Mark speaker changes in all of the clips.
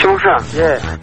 Speaker 1: 정사,
Speaker 2: 예.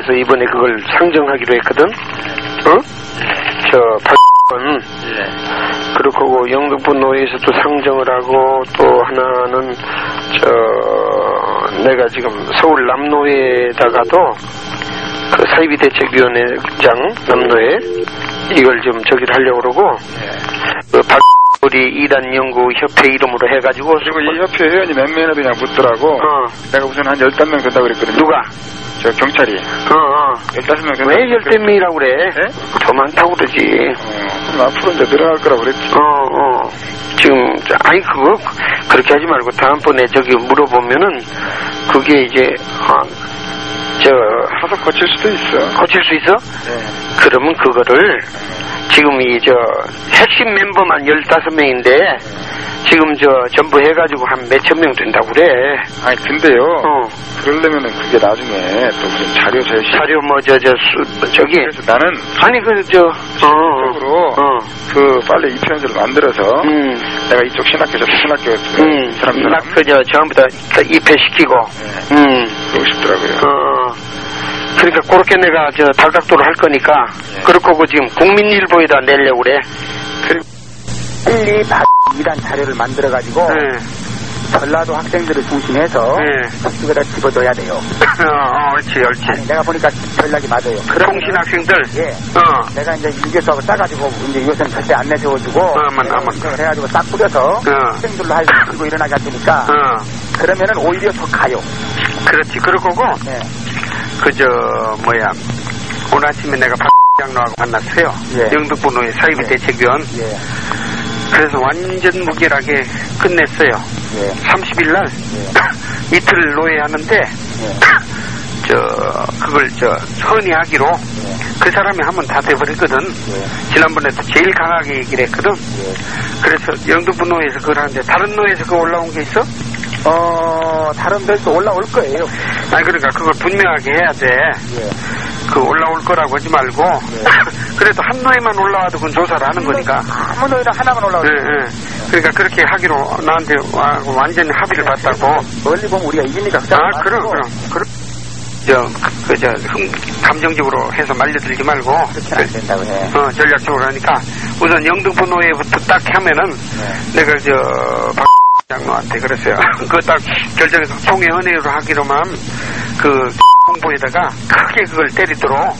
Speaker 1: 노회에서 이번에 그걸 상정하기로 했거든. 어? 저 박은 그렇고 영등포 노회에서도 상정을 하고 또 하나는 저 내가 지금 서울 남노회에다가도 그 사이비 대책위원회장 남노회 이걸 좀 저기를 하려고 그러고 그 박. 우리 이단 연구 협회 이름으로 해가지고
Speaker 3: 그리고 이 협회 회원이 몇 명이나 되냐 묻더라고.
Speaker 1: 어.
Speaker 3: 내가 우선 한 15명 된다고 그랬거든요.
Speaker 1: 누가
Speaker 3: 저 경찰이.
Speaker 1: 어, 어.
Speaker 3: 15명 된다고.
Speaker 1: 왜 열대 명이라고 그래?
Speaker 3: 네?
Speaker 1: 더 많다고 그러지.
Speaker 3: 어, 그럼 앞으로 이제 늘어날 거라고 그랬지.
Speaker 1: 어, 어. 지금, 저, 아니, 그거, 그렇게 하지 말고, 다음번에 저기 물어보면은, 그게 이제, 어, 저,
Speaker 3: 하서 거칠 수도 있어.
Speaker 1: 고칠 수 있어?
Speaker 3: 네.
Speaker 1: 그러면 그거를, 지금 이, 저, 핵심 멤버만 15명인데, 지금 저, 전부 해가지고 한 몇천 명 된다고 그래.
Speaker 3: 아니, 근데요.
Speaker 1: 어.
Speaker 3: 그러려면은 그게 나중에 또 무슨 자료 제시.
Speaker 1: 자료 뭐, 저, 저, 수, 저기.
Speaker 3: 그래서 나는
Speaker 1: 아니, 그, 저, 어.
Speaker 3: 적으로
Speaker 1: 어.
Speaker 3: 그 빨리 입회원제를 만들어서
Speaker 1: 음.
Speaker 3: 내가 이쪽 신학교 저쪽 신학교
Speaker 1: 음,
Speaker 3: 이 사람들
Speaker 1: 막 그저 전부 다 입회시키고,
Speaker 3: 네,
Speaker 1: 음,
Speaker 3: 그러고 싶더라고요.
Speaker 1: 어, 그러니까 그렇게 내가 저 달각도를 할 거니까,
Speaker 3: 예.
Speaker 1: 그렇고 그 지금 국민일보에다 내려고 그래.
Speaker 2: 빨리 이란 자료를 만들어 가지고
Speaker 1: 네.
Speaker 2: 전라도 학생들을 중심해서
Speaker 1: 네.
Speaker 2: 저쪽에다 집어줘야 돼요.
Speaker 1: 어, 어, 옳지, 옳지.
Speaker 2: 아니, 내가 보니까 전략이 맞아요.
Speaker 1: 통신 학생들,
Speaker 2: 예.
Speaker 1: 어,
Speaker 2: 내가 이제 일교수하고 싸가지고 이제 이것은 절대 안 내세워주고
Speaker 1: 어만, 어만.
Speaker 2: 인정을 해가지고 싹 뿌려서
Speaker 1: 어.
Speaker 2: 학생들로 할 들고 일어나게 할 테니까
Speaker 1: 어,
Speaker 2: 그러면은 오히려 더 가요.
Speaker 1: 그렇지. 그러고,
Speaker 2: 네.
Speaker 1: 그저, 뭐야, 오늘 아침에 내가 박 장로하고 만났어요.
Speaker 2: 예.
Speaker 1: 영등포노의 사이비
Speaker 2: 예.
Speaker 1: 대책위원.
Speaker 2: 예.
Speaker 1: 그래서 완전 무결하게 끝냈어요.
Speaker 2: 예.
Speaker 1: 30일 날 이틀 노예하는데
Speaker 2: 예.
Speaker 1: 저 그걸 저 선의하기로 그 사람이 하면 다 돼버렸거든.
Speaker 2: 예.
Speaker 1: 지난번에도 제일 강하게 얘기를 했거든.
Speaker 2: 예.
Speaker 1: 그래서 영등포 노예에서 그걸 하는데 다른 노예에서 그거 올라온 게 있어?
Speaker 2: 어, 다른 데도 올라올 거예요.
Speaker 1: 아니 그러니까 그걸 분명하게 해야 돼.
Speaker 2: 예.
Speaker 1: 그 올라올 거라고 하지 말고 그래도 한 노예만 올라와도 그건 조사를 하는 거니까.
Speaker 2: 아무 노래나 하나만 올라올
Speaker 1: 예.
Speaker 2: 예.
Speaker 1: 그러니까 그렇게 하기로 나한테 와- 완전히 합의를 봤다고.
Speaker 2: 멀리 보면 우리가 이기니까
Speaker 1: 아. 그럼, 그럼. 그럼. 저, 그, 저, 흥, 감정적으로 해서 말려들지 말고.
Speaker 2: 그렇게 안 된다고 해.
Speaker 1: 어, 전략적으로 하니까 우선 영등포 노예부터 딱 하면은
Speaker 2: 네.
Speaker 1: 내가 저, 박 장로한테 그랬어요. 그거 딱 결정해서 통해 은혜로 하기로만 그 홍보에다가 크게 그걸 때리도록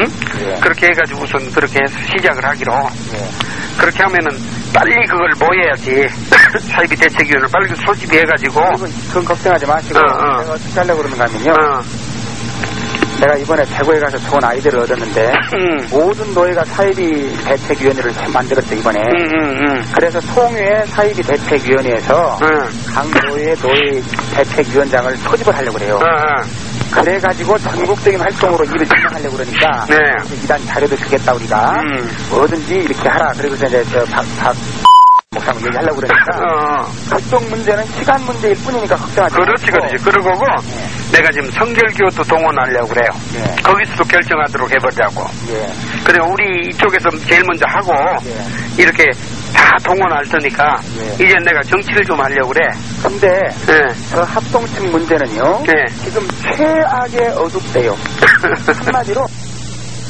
Speaker 1: 응?
Speaker 2: 예.
Speaker 1: 그렇게 해가지고 우선 그렇게 해서 시작을 하기로
Speaker 2: 예.
Speaker 1: 그렇게 하면은 빨리 그걸 모여야지 사이비 대책위원을 빨리 소집해 해가지고
Speaker 2: 그리고 그건 걱정하지 마시고
Speaker 1: 어, 어.
Speaker 2: 어떻게 하려고 그러는가 하면요.
Speaker 1: 어,
Speaker 2: 내가 이번에 대구에 가서 좋은 아이디어를 얻었는데
Speaker 1: 음,
Speaker 2: 모든 노예가 사이비 대책위원회를 만들었어 이번에.
Speaker 1: 음, 음, 음,
Speaker 2: 그래서 통유의 사이비 대책위원회에서
Speaker 1: 응,
Speaker 2: 각 노예 노예 대책위원장을 소집을 하려고 그래요.
Speaker 1: 어, 어,
Speaker 2: 그래가지고 전국적인 활동으로 일을 진행하려고 그러니까
Speaker 1: 네.
Speaker 2: 이단 자료도 주겠다 우리가
Speaker 1: 음.
Speaker 2: 뭐든지 이렇게 하라. 그리고서 이제 저 박 박 목사님 얘기하려고 그러니까
Speaker 1: 어, 어.
Speaker 2: 그쪽 문제는 시간 문제일 뿐이니까 걱정하지
Speaker 1: 그렇지,
Speaker 2: 마시고.
Speaker 1: 그렇지. 그러고 내가 지금 성결교도 동원하려고 그래요.
Speaker 2: 예.
Speaker 1: 거기서도 결정하도록 해보자고.
Speaker 2: 예.
Speaker 1: 그래, 우리 이쪽에서 제일 먼저 하고,
Speaker 2: 예.
Speaker 1: 이렇게 다 동원할 테니까,
Speaker 2: 예.
Speaker 1: 이제 내가 정치를 좀 하려고 그래.
Speaker 2: 근데
Speaker 1: 예.
Speaker 2: 저 합동층 문제는요.
Speaker 1: 예.
Speaker 2: 지금 최악의 어둡대요. 한마디로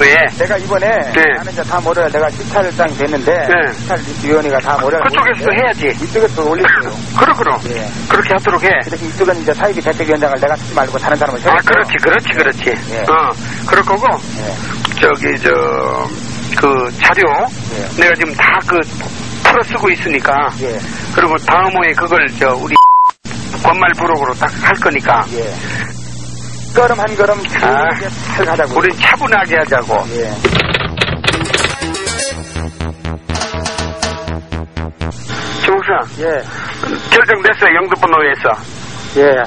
Speaker 1: 왜?
Speaker 2: 내가 이번에
Speaker 1: 네.
Speaker 2: 나는 이제 다 모려 내가 시찰장이 됐는데
Speaker 1: 네.
Speaker 2: 시찰위원회가 다 모려
Speaker 1: 그쪽에서 해야지.
Speaker 2: 이쪽에서 올렸어요.
Speaker 1: 그러, 그러.
Speaker 2: 예.
Speaker 1: 그렇게 하도록 해.
Speaker 2: 그래서 이쪽은 이제 사이비 대책위원장을 내가 쓰지 말고 다른 사람을
Speaker 1: 아,
Speaker 2: 세웠어요.
Speaker 1: 그렇지, 그렇지, 그렇지.
Speaker 2: 예.
Speaker 1: 어, 그럴 거고,
Speaker 2: 예.
Speaker 1: 저기, 저, 그 자료,
Speaker 2: 예.
Speaker 1: 내가 지금 다 그, 풀어 쓰고 있으니까,
Speaker 2: 예.
Speaker 1: 그리고 다음 호에 그걸 저 우리 권말 부록으로 딱 할 거니까
Speaker 2: 예. 걸음 한 걸음
Speaker 1: 아.
Speaker 2: 가자고.
Speaker 1: 우리 차분하게 하자고.
Speaker 2: 예.
Speaker 1: 조사
Speaker 2: 예.
Speaker 1: 결정됐어요 영등포 노예에서.
Speaker 2: 예.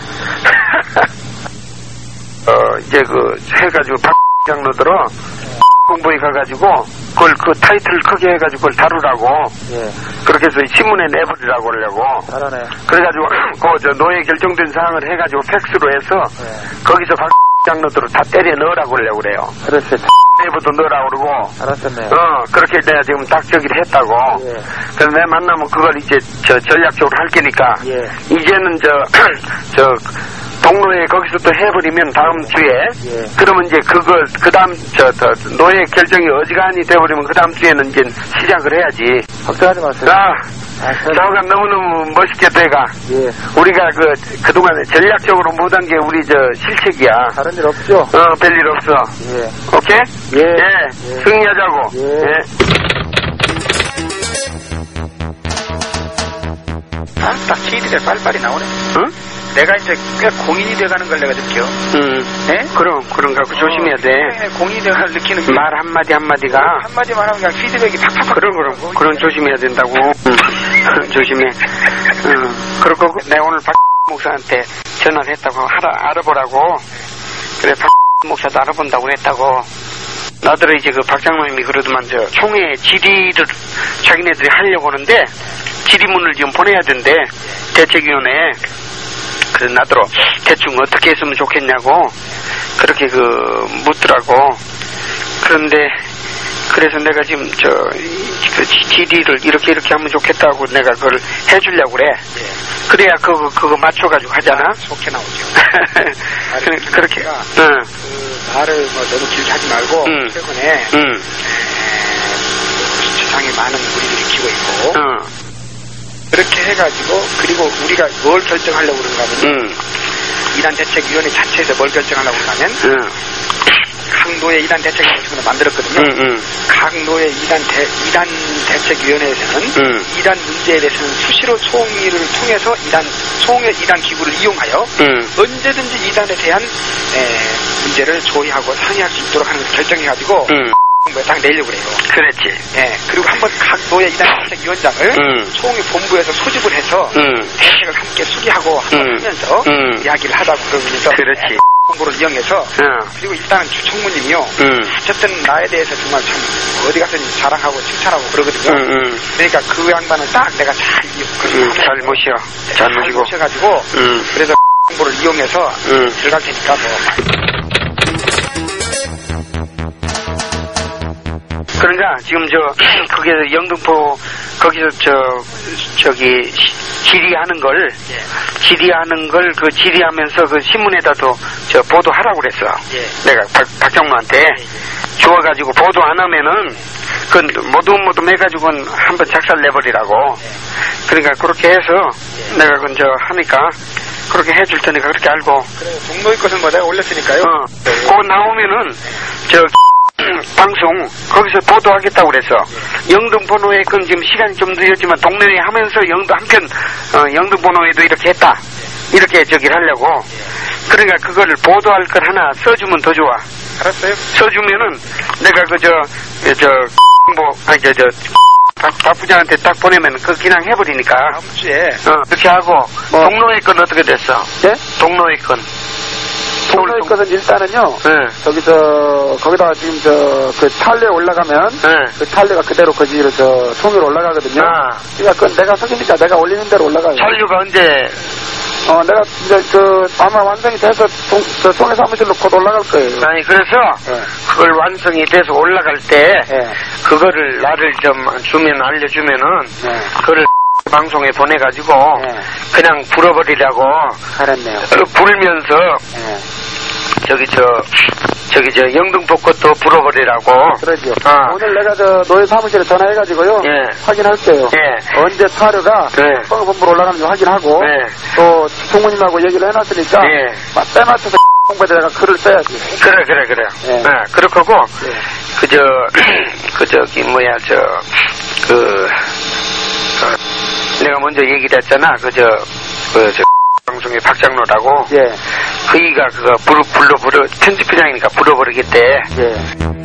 Speaker 1: 어 이제 그 해가지고 박 장로들어 공부에 가가지고 그걸 그 타이틀 크게 해가지고 그걸 다루라고
Speaker 2: 예.
Speaker 1: 그렇게 해서 신문에 내버리라고 하려고
Speaker 2: 잘하네.
Speaker 1: 그래가지고 그 저 노예 결정된 사항을 해가지고 팩스로 해서
Speaker 2: 예.
Speaker 1: 거기서 박 장로들을 다 때려 넣으라고 하려고 그래요.
Speaker 2: 그렇지.
Speaker 1: 내부터 넣으라고 그러고
Speaker 2: 알았었네.
Speaker 1: 어, 그렇게 내가 지금 딱 저기를 했다고.
Speaker 2: 예.
Speaker 1: 그래서 내 만나면 그걸 이제 저 전략적으로 할 테니까.
Speaker 2: 예.
Speaker 1: 이제는 저, 저, 동로에 거기서 또 해버리면 다음 주에.
Speaker 2: 예.
Speaker 1: 그러면 이제 그걸, 그 다음, 저, 저, 노예 결정이 어지간히 돼버리면 그 다음 주에는 이제 시작을 해야지.
Speaker 2: 걱정하지 마세요.
Speaker 1: 자,
Speaker 2: 아, 저-
Speaker 1: 저가 너무너무 멋있겠다, 얘가.
Speaker 2: 예.
Speaker 1: 우리가 그, 그동안에 전략적으로 못한 게 우리 저 실책이야.
Speaker 2: 다른 일 없죠?
Speaker 1: 어, 별일 없어.
Speaker 2: 예.
Speaker 1: 오케이?
Speaker 2: 예.
Speaker 1: 예.
Speaker 2: 예.
Speaker 1: 승리하자고.
Speaker 2: 예.
Speaker 4: 아, 딱 시리가 빨리빨리 나오네.
Speaker 1: 응?
Speaker 4: 내가 이제 꽤 공인이 돼가는 걸 내가 느껴.
Speaker 1: 응.
Speaker 4: 예?
Speaker 1: 그럼, 그런 거 조심해야 돼.
Speaker 4: 네, 공인이 돼가는 느끼는 게.
Speaker 1: 말 한마디 한마디가.
Speaker 4: 한마디만 하면 그냥 피드백이 팍팍.
Speaker 1: 그럼, 그럼. 그런 조심해야 된다고. 응. 조심해. 응. 그리고 내가 오늘 박 목사한테 전화를 했다고 알아, 알아보라고. 그래, 박 목사도 알아본다고 했다고. 나들은 이제 그 박장로님이 그러더만 저 총회 질의를 자기네들이 하려고 하는데 질의문을 지금 보내야 된대. 대책위원회에. 그래서 나더러 대충 어떻게 했으면 좋겠냐고 그렇게 그 묻더라고. 그런데 그래서 내가 지금 저그 질의를 이렇게 이렇게 하면 좋겠다고 내가 그걸 해주려고 그래. 그래야 그거 그거 맞춰가지고 하잖아.
Speaker 4: 좋게 나오죠.
Speaker 1: 그래, 그렇게. 응.
Speaker 4: 그 말을 뭐 너무 길게 하지 말고
Speaker 1: 음.
Speaker 4: 최근에
Speaker 1: 응,
Speaker 4: 세상에 많은 무리들이 키고 있고
Speaker 1: 응,
Speaker 4: 그렇게 해가지고 그리고 우리가 뭘 결정하려고 그런가 하면
Speaker 1: 응,
Speaker 4: 이단 대책위원회 자체에서 뭘 결정하려고 하면
Speaker 1: 응,
Speaker 4: 각 노예 이단 대책위원회를 만들었거든요.
Speaker 1: 응, 응,
Speaker 4: 각 노예 이단 대 이단 대책위원회에서는
Speaker 1: 응.
Speaker 4: 이단 문제에 대해서는 수시로 소홍위를 통해서 이단 소홍의 이단 기구를 이용하여
Speaker 1: 응,
Speaker 4: 언제든지 이단에 대한 에, 문제를 조의하고 상의할 수 있도록 하는 결정해가지고 딱 내려고 그래요.
Speaker 1: 그랬지
Speaker 4: 예, 그리고 한번 각 노예 이단 대책위원장을
Speaker 1: 응.
Speaker 4: 소홍의 본부에서 소집을 해서
Speaker 1: 응.
Speaker 4: 대책을 함께 수기하고 한번
Speaker 1: 응.
Speaker 4: 하면서
Speaker 1: 응.
Speaker 4: 이야기를 하자고 그러면서
Speaker 1: 그렇지
Speaker 4: 정보를 이용해서
Speaker 1: 어.
Speaker 4: 그리고 일단은 주총무님이요.
Speaker 1: 음.
Speaker 4: 어쨌든 나에 대해서 정말 참 어디 가서 자랑하고 칭찬하고 그러거든요.
Speaker 1: 음, 음.
Speaker 4: 그러니까 그 양반은 딱 내가 잘 이어.
Speaker 1: 음, 잘 모셔.
Speaker 4: 잘잘
Speaker 1: 모시고.
Speaker 4: 모셔가지고
Speaker 1: 음.
Speaker 4: 그래서 정보를 이용해서
Speaker 1: 음.
Speaker 4: 들어갈 테니까 뭐
Speaker 1: 그러니까 지금 저 거기서 영등포 거기서 저 저기 시- 질의하는 걸 질의하는 걸 그 질의하면서 그 신문에다도 저 보도하라고 그랬어. 내가 박, 박정무한테. 주워가지고 보도 안 하면은 그 모두 모두 해가지고는 한번 작살 내버리라고. 그러니까 그렇게 해서 내가 그저 하니까 그렇게 해줄 테니까 그렇게 알고.
Speaker 4: 종로의 것은 뭐 내가 올렸으니까요.
Speaker 1: 어, 그거 나오면은 저 방송 거기서 보도하겠다고 그래서. 영등 번호에 그 지금 시간이 좀 늦었지만 동네에 하면서 영등 한편 어, 영등 번호에도 이렇게 했다. 이렇게 저기를 하려고. 그러니까 그거를 보도할 걸 하나 써주면 더 좋아.
Speaker 4: 알았어요?
Speaker 1: 써주면은 내가 그저 저뭐 아니 저저 박 부장한테 딱 보내면 그 그냥 해버리니까.
Speaker 4: 다음 주에.
Speaker 1: 어 그렇게 하고.
Speaker 2: 뭐.
Speaker 1: 동로의 건 어떻게 됐어?
Speaker 2: 예?
Speaker 1: 동로의 건
Speaker 2: 동로의 것은 일단은요.
Speaker 1: 네.
Speaker 2: 저기 저 거기다가 지금 저 그 탈레 올라가면
Speaker 1: 네.
Speaker 2: 그 탈레가 그대로 거기로 저 통으로 올라가거든요.
Speaker 1: 아.
Speaker 2: 그러니까 그건 내가 속이니까 내가 올리는 대로 올라가요.
Speaker 1: 잔류가 언제
Speaker 2: 어 내가 이제 그 아마 완성이 돼서 동, 저 통해 사무실로 곧 올라갈 거예요.
Speaker 1: 아니 그래서
Speaker 2: 예.
Speaker 1: 그걸 완성이 돼서 올라갈 때
Speaker 2: 예.
Speaker 1: 그거를 나를 좀 주면 알려주면은
Speaker 2: 네.
Speaker 1: 그거를 방송에 보내가지고
Speaker 2: 네.
Speaker 1: 그냥 불어버리라고
Speaker 2: 잘했네요.
Speaker 1: 어, 불면서
Speaker 2: 예.
Speaker 1: 저기 저 저기 저 영등포 것도 불어버리라고
Speaker 2: 그러죠.
Speaker 1: 아.
Speaker 2: 오늘 내가 저 노예 사무실에 전화해가지고요.
Speaker 1: 예.
Speaker 2: 확인할게요.
Speaker 1: 예.
Speaker 2: 언제 타료가
Speaker 1: 네.
Speaker 2: 본부로 올라가는지 확인하고
Speaker 1: 네.
Speaker 2: 또 총무님하고 얘기를 해놨으니까
Speaker 1: 예.
Speaker 2: 홍보에다 내가 글을 써야지.
Speaker 1: 그래 그래 그래
Speaker 2: 예.
Speaker 1: 네, 그렇고
Speaker 2: 예.
Speaker 1: 그저 그 저기 뭐야 저그 어, 내가 먼저 얘기를 했잖아 그저 그저 방송의 박장로라고
Speaker 2: 예.
Speaker 1: 그이가 그거 불러 불러 편집부장이니까 불러버리겠대
Speaker 2: 예.